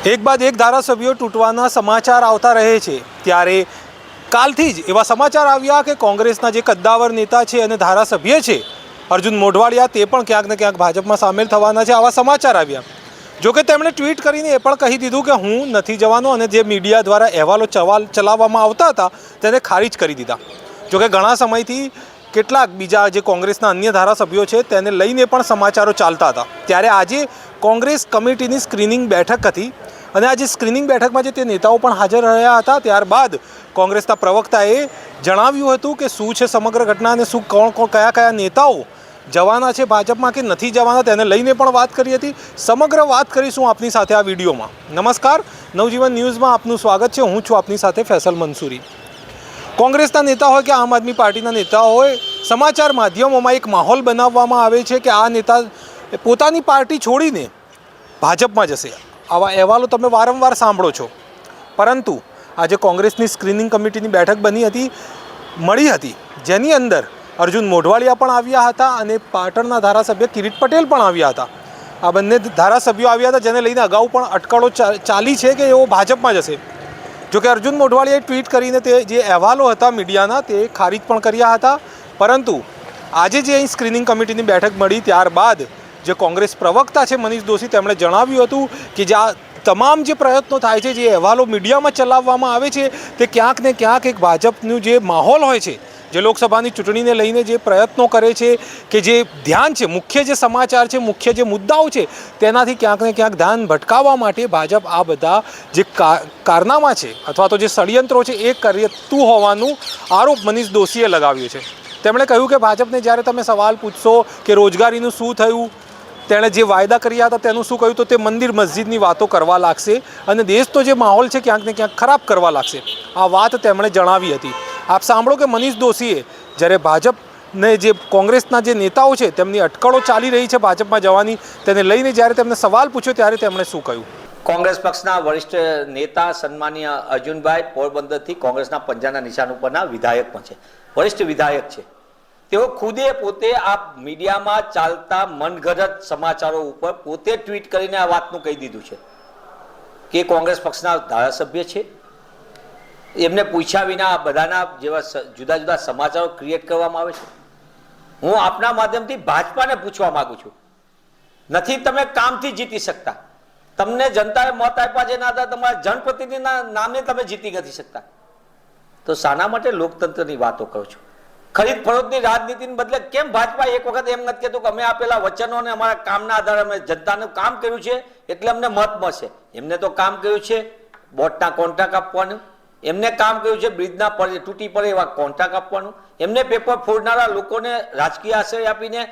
એક બાદ એક ધારાસભ્યો તૂટવાના સમાચાર આવતા રહે છે. ત્યારે કાલથી જ એવા સમાચાર આવ્યા કે કોંગ્રેસના જે કદ્દાવર નેતા છે અને ધારાસભ્ય છે, અર્જુન મોઢવાડિયા, તે પણ ક્યાંક ને ક્યાંક ભાજપમાં સામેલ થવાના છે. આવા સમાચાર આવ્યા. જોકે તેમણે ટ્વીટ કરીને એ પણ કહી દીધું કે હું નથી જવાનો અને જે મીડિયા દ્વારા અહેવાલો ચવાલ ચલાવવામાં આવતા હતા, તેને ખારીજ કરી દીધા. જોકે ઘણા સમયથી કેટલાક બીજા જે કોંગ્રેસના અન્ય ધારાસભ્યો છે તેને લઈને પણ સમાચારો ચાલતા હતા. ત્યારે આજે કોંગ્રેસ કમિટીની સ્ક્રીનિંગ બેઠક હતી અને આજે સ્ક્રીનિંગ બેઠકમાં જે તે નેતાઓ પણ હાજર રહ્યા હતા, ત્યારબાદ કોંગ્રેસના પ્રવક્તાએ જણાવ્યું હતું કે શું છે સમગ્ર ઘટના અને શું કોણ કોણ કયા કયા નેતાઓ જવાના છે ભાજપમાં કે નથી જવાના તેને લઈને પણ વાત કરી હતી. સમગ્ર વાત કરીશું આપની સાથે આ વિડીયોમાં. નમસ્કાર, નવજીવન ન્યૂઝમાં આપનું સ્વાગત છે. હું છું આપની સાથે ફેસલ મંસૂરી. કોંગ્રેસના નેતા હોય કે આમ આદમી પાર્ટીના નેતા હોય સમાચાર માધ્યમોમાં એક માહોલ બનાવવામાં આવે છે કે આ નેતા પોતાની પાર્ટી છોડીને ભાજપમાં જશે. આવા અહેવાલો તમે વારંવાર સાંભળો છો. પરંતુ આજે કોંગ્રેસની સ્ક્રીનિંગ કમિટીની બેઠક બની હતી, મળી હતી. જેની અંદર અર્જુન મોઢવાડિયા પણ આવ્યા હતા અને પાટણના ધારાસભ્ય કિરીટ પટેલ પણ આવ્યા હતા. આ બંને ધારાસભ્યો આવ્યા હતા જેને લઈને અગાઉ પણ અટકળો ચાલી છે કે એઓ ભાજપમાં જશે. જોકે અર્જુન મોઢવાડિયાએ ટ્વીટ કરીને તે જે અહેવાલો હતા મીડિયાના તે ખારીજ પણ કર્યા હતા. પરંતુ આજે જે અહીં સ્ક્રીનિંગ કમિટીની બેઠક મળી ત્યારબાદ જે કોંગ્રેસ પ્રવક્તા છે મનીષ દોશી, તેમણે જણાવ્યું હતું કે જે આ તમામ જે પ્રયત્નો થાય છે, જે અહેવાલો મીડિયામાં ચલાવવામાં આવે છે, તે ક્યાંક ને ક્યાંક એક ભાજપનું જે માહોલ હોય છે, જે લોકસભાની ચૂંટણીને લઈને જે પ્રયત્નો કરે છે, કે જે ધ્યાન છે, મુખ્ય જે સમાચાર છે, મુખ્ય જે મુદ્દાઓ છે, તેનાથી ક્યાંક ને ક્યાંક ધ્યાન ભટકાવવા માટે ભાજપ આ બધા જે કારનામા છે, અથવા તો જે ષડયંત્રો છે, એ કરતું હોવાનું આરોપ મનીષ દોશીએ લગાવ્યો છે. તેમણે કહ્યું કે ભાજપને જ્યારે તમે સવાલ પૂછશો કે રોજગારીનું શું થયું, તેણે જે વાયદા કર્યા હતા તેનું શું કહ્યું, તો તે મંદિર મસ્જિદની વાતો કરવા લાગશે અને દેશ તો જે માહોલ છે ક્યાંક ને ક્યાંક ખરાબ કરવા લાગશે. આ વાત તેમણે જણાવી હતી. આપ સાંભળો કે મનીષ દોશીએ જ્યારે ભાજપને જે કોંગ્રેસના જે નેતાઓ છે તેમની અટકળો ચાલી રહી છે ભાજપમાં જવાની, તેને લઈને જ્યારે તેમને સવાલ પૂછ્યો ત્યારે તેમણે શું કહ્યું? કોંગ્રેસ પક્ષના વરિષ્ઠ નેતા સન્માનીય અર્જુનભાઈ પોરબંદરથી કોંગ્રેસના પંજાના નિશાન ઉપરના વિધાયક પણ છે. વરિષ્ઠ વિધાયક છે. તેઓ ખુદે પોતે આ મીડિયામાં ચાલતા મનગઢત સમાચારો ઉપર પોતે ટ્વીટ કરીને આ વાતનું કહી દીધું છે કે કોંગ્રેસ પક્ષના ધારાસભ્ય છે. એમને પૂછ્યા વિના આ બધાના જેવા જુદા જુદા સમાચારો ક્રિએટ કરવામાં આવે છે. હું આપના માધ્યમથી ભાજપાને પૂછવા માગું છું. નથી તમે કામથી જીતી શકતા. તમને જનતાએ મત આપ્યા છે એના આધારે તમારા જનપ્રતિનિધિના નામે તમે જીતી નથી શકતા. તો શાના માટે લોકતંત્રની વાતો કરો છો. ખરીદ ફરોદની રાજનીતિને બદલે કેમ ભાજપા એક વખત એમ નથી કહેતું કે અમે આપેલા વચનો અને અમારા કામના આધારે અમે જનતાનું કામ કર્યું છે એટલે અમને મત મળશે. એમને તો કામ કર્યું છે બોટના કોન્ટ્રાક્ટ આપવાનું. એમને કામ કર્યું છે બ્રિજના પડે તૂટી પડે એવા કોન્ટ્રાક્ટ આપવાનું. એમને પેપર ફોડનારા લોકોને રાજકીય આશ્રય આપીને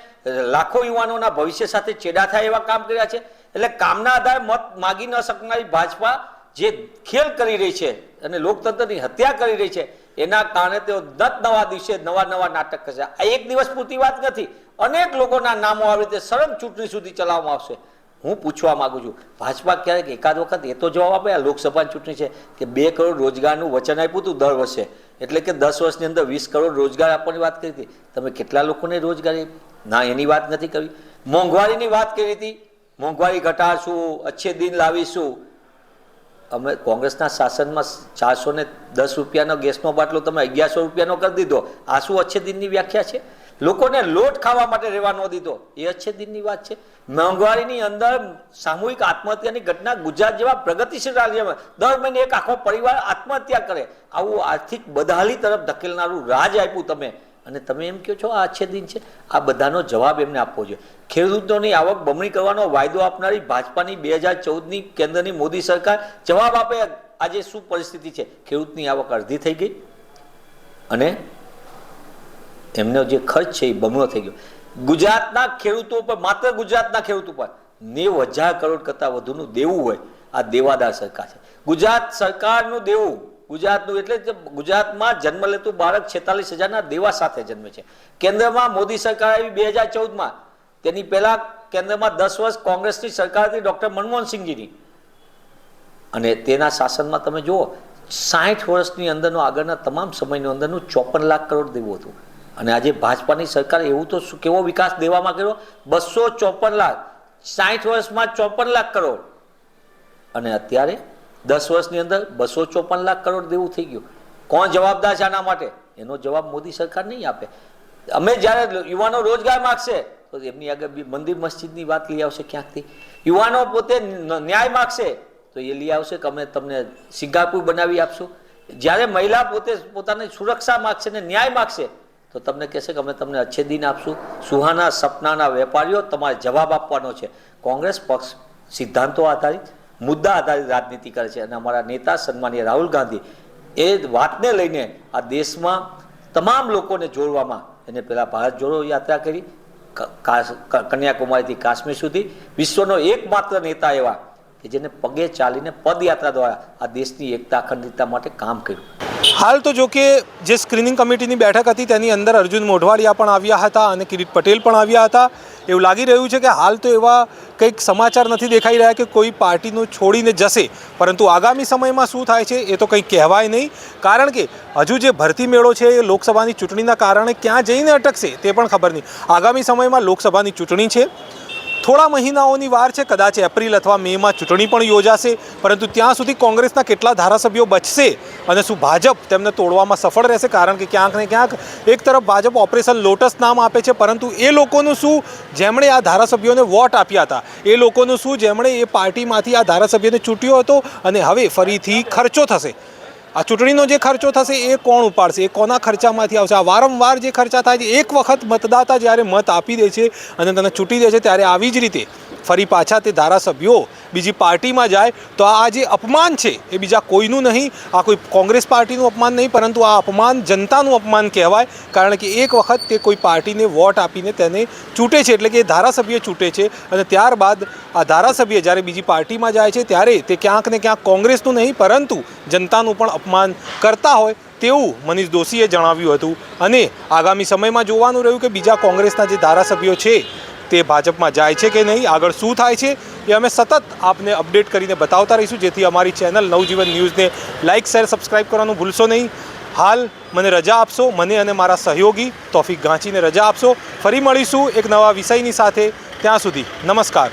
લાખો યુવાનોના ભવિષ્ય સાથે ચેડા થાય એવા કામ કર્યા છે. એટલે કામના આધારે મત માગી ન શકનારી ભાજપા જે ખેલ કરી રહી છે અને લોકતંત્રની હત્યા કરી રહી છે, એના કારણે તેઓ દત નવા દિવસે નવા નવા નાટક કરશે. આ એક દિવસ પૂરતી વાત નથી. અનેક લોકોના નામો આવી રીતે સરળ ચૂંટણી સુધી ચલાવવામાં આવશે. હું પૂછવા માગું છું, ભાજપા ક્યારેક એકાદ વખત એ તો જવાબ આપે, આ લોકસભાની ચૂંટણી છે કે બે કરોડ રોજગારનું વચન આપ્યું હતું દર વર્ષે. એટલે કે દસ વર્ષની અંદર વીસ કરોડ રોજગાર આપવાની વાત કરી હતી. તમે કેટલા લોકોને રોજગારી ના, એની વાત નથી કરી. મોંઘવારીની વાત કરી હતી. મોંઘવારી ઘટાડશું, અચ્છે દિન લાવીશું. અમે કોંગ્રેસના શાસનમાં ચારસો ને દસ રૂપિયાનો ગેસનો બાટલો તમે અગિયારસો રૂપિયાનો કરી દીધો. આ શું અચ્છે દિનની વ્યાખ્યા છે? લોકોને લોટ ખાવા માટે રહેવા ન દીધો. એ અચ્છે દિનની વાત છે. મોંઘવારીની અંદર સામૂહિક આત્મહત્યાની ઘટના ગુજરાત જેવા પ્રગતિશીલ રાજ્યમાં દર મહિને એક આખો પરિવાર આત્મહત્યા કરે. આવું આર્થિક બદહાલી તરફ ધકેલનારું રાજ આપ્યું તમે. અને તમે એમ કહો છો, આ અચ્છે દિન છે. આ બધાનો જવાબ એમને આપવો જોઈએ. ખેડૂતોની આવક બમણી કરવાનો વાયદો આપનારી ભાજપાની બે હજાર ચૌદની કેન્દ્રની મોદી સરકાર જવાબ આપે. આજે શું પરિસ્થિતિ છે? ખેડૂતની આવક અડધી થઈ ગઈ અને એમનો જે ખર્ચ છે એ બમણો થઈ ગયો. ગુજરાતના ખેડૂતો ઉપર, માત્ર ગુજરાતના ખેડૂતો પર નેવ હજાર કરોડ કરતાં વધુનું દેવું હોય આ દેવાદાર સરકાર છે. ગુજરાત સરકારનું દેવું ગુજરાતનું એટલે ગુજરાતમાં જન્મ લેતું બાળક છેતાલીસ હજારના દેવા સાથે જન્મે છે. કેન્દ્રમાં મોદી સરકાર આવી બે હજાર ચૌદમાં. તેની પહેલા કેન્દ્રમાં દસ વર્ષ કોંગ્રેસની સરકાર હતી ડોક્ટર મનમોહનસિંહજીની. અને તેના શાસનમાં તમે જુઓ સાઠ વર્ષની અંદરનો આગળના તમામ સમયની અંદરનું ચોપન લાખ કરોડ દેવું હતું. અને આજે ભાજપાની સરકાર એવું તો કેવો વિકાસ દેવામાં કર્યો? બસો ચોપન લાખ. સાઠ વર્ષમાં ચોપન લાખ કરોડ. અને અત્યારે દસ વર્ષની અંદર બસો ચોપન લાખ કરોડ દેવું થઈ ગયું. કોણ જવાબદાર છે આના માટે? એનો જવાબ મોદી સરકાર નહીં આપે. અમે જ્યારે યુવાનો રોજગાર માગશે, તો એમની આગળ બી મંદિર મસ્જિદની વાત લઈ આવશે ક્યાંકથી? યુવાનો પોતે ન્યાય માગશે, તો એ લઈ આવશે કે અમે તમને સિંગાપુર બનાવી આપશું. જ્યારે મહિલા પોતે પોતાની સુરક્ષા માગશે ને ન્યાય માગશે, તો તમને કહેશે કે અમે તમને અચ્છે દિન આપશું. સુહાના સપનાના વેપારીઓ તમારે જવાબ આપવાનો છે. કોંગ્રેસ પક્ષ સિદ્ધાંતો આધારિત મુદ્દા આધારિત રાજનીતિ કરે છે. અને અમારા નેતા સન્માનીય રાહુલ ગાંધી એ વાતને લઈને આ દેશમાં તમામ લોકોને જોડવામાં એને પહેલાં ભારત જોડો યાત્રા કરી કન્યાકુમારીથી કાશ્મીર સુધી. વિશ્વનો એકમાત્ર નેતા એવા કે જેને પગે ચાલીને પદયાત્રા દ્વારા આ દેશની એકતા, અખંડિતતા માટે કામ કર્યું. હાલ તો જો કે જે સ્ક્રીનિંગ કમિટીની બેઠક હતી તેની અંદર અર્જુન મોઢવાડિયા પણ આવ્યા હતા અને કિરીટ પટેલ પણ આવ્યા હતા. એવું લાગી રહ્યું છે કે હાલ તો એવા કંઈક સમાચાર નથી દેખાઈ રહ્યા કે કોઈ પાર્ટીનું છોડીને જશે. પરંતુ આગામી સમયમાં શું થાય છે એ તો કંઈ કહેવાય નહીં. કારણ કે હજુ જે ભરતી મેળો છે એ લોકસભાની ચૂંટણીના કારણે ક્યાં જઈને અટકશે તે પણ ખબર નહીં. આગામી સમયમાં લોકસભાની ચૂંટણી છે. થોડા મહિનાઓની વાર છે, કદાચ એપ્રિલ અથવા મેમાં ચૂંટણી પણ યોજાશે, પરંતુ ત્યાં સુધી કોંગ્રેસના કેટલા ધારાસભ્યો બચશે અને શું ભાજપ તેમને તોડવામાં સફળ રહેશે? કારણ કે ક્યાંક ને ક્યાંક એક તરફ ભાજપ ઓપરેશન લોટસ નામ આપે છે, પરંતુ એ લોકોનું શું? જેમણે આ ધારાસભ્યોને વોટ આપ્યા હતા, એ લોકોનું શું? જેમણે એ પાર્ટીમાંથી આ ધારાસભ્યને ચૂંટ્યો હતો અને હવે ફરીથી ખર્ચો થશે. આ ચૂંટણીનો જે ખર્ચો થશે એ કોણ ઉપાડશે? એ કોના ખર્ચામાંથી આવશે? આ વારંવાર જે ખર્ચા થાય છે, એક વખત મતદાતા જ્યારે મત આપી દે છે અને તને ચૂંટી દે છે, ત્યારે આવી જ રીતે ફરી પાછા તે ધારાસભ્યો બીજી પાર્ટીમાં જાય તો આ જે અપમાન છે, એ બીજા કોઈનું નહીં. આ કોઈ કોંગ્રેસ પાર્ટીનું અપમાન નહીં, પરંતુ આ અપમાન જનતાનું અપમાન કહેવાય. કારણ કે એક વખત તે કોઈ પાર્ટીને વોટ આપીને તેને ચૂંટે છે, એટલે કે એ ધારાસભ્ય ચૂંટે છે અને ત્યારબાદ આ ધારાસભ્ય જ્યારે બીજી પાર્ટીમાં જાય છે, ત્યારે તે ક્યાંક ને ક્યાંક કોંગ્રેસનું નહીં, પરંતુ જનતાનું પણ અપમાન કરતા હોય તેવું મનીષ દોશીએ જણાવ્યું હતું. અને આગામી સમયમાં જોવાનું રહ્યું કે બીજા કોંગ્રેસના જે ધારાસભ્યો છે, તે ભાજપમાં જાય છે કે નહીં, આગળ શું થાય છે, એ અમે સતત આપને અપડેટ કરીને બતાવતા રહીશું. જેથી અમારી ચેનલ નવજીવન ન્યૂઝને લાઇક, શેર, સબસ્ક્રાઇબ કરવાનું ભૂલશો નહીં. હાલ મને રજા આપશો, મને અને મારા સહયોગી તોફિક ગાંચીને રજા આપશો. ફરી મળીશું એક નવા વિષયની સાથે. ત્યાં સુધી નમસ્કાર.